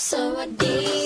So I did.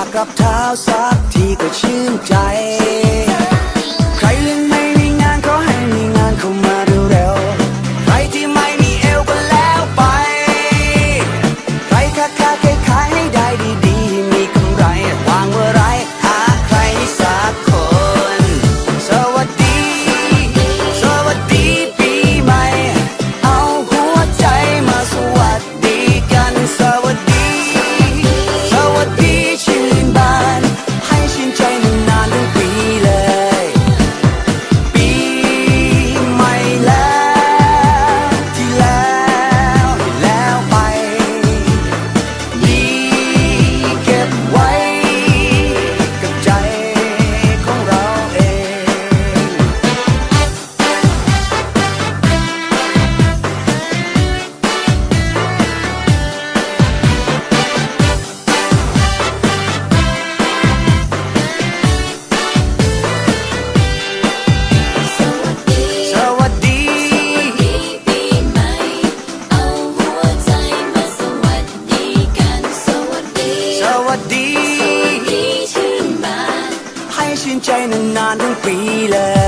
ากกับเท้าสักทีก็ชื่นใจ chain and non-wheeler.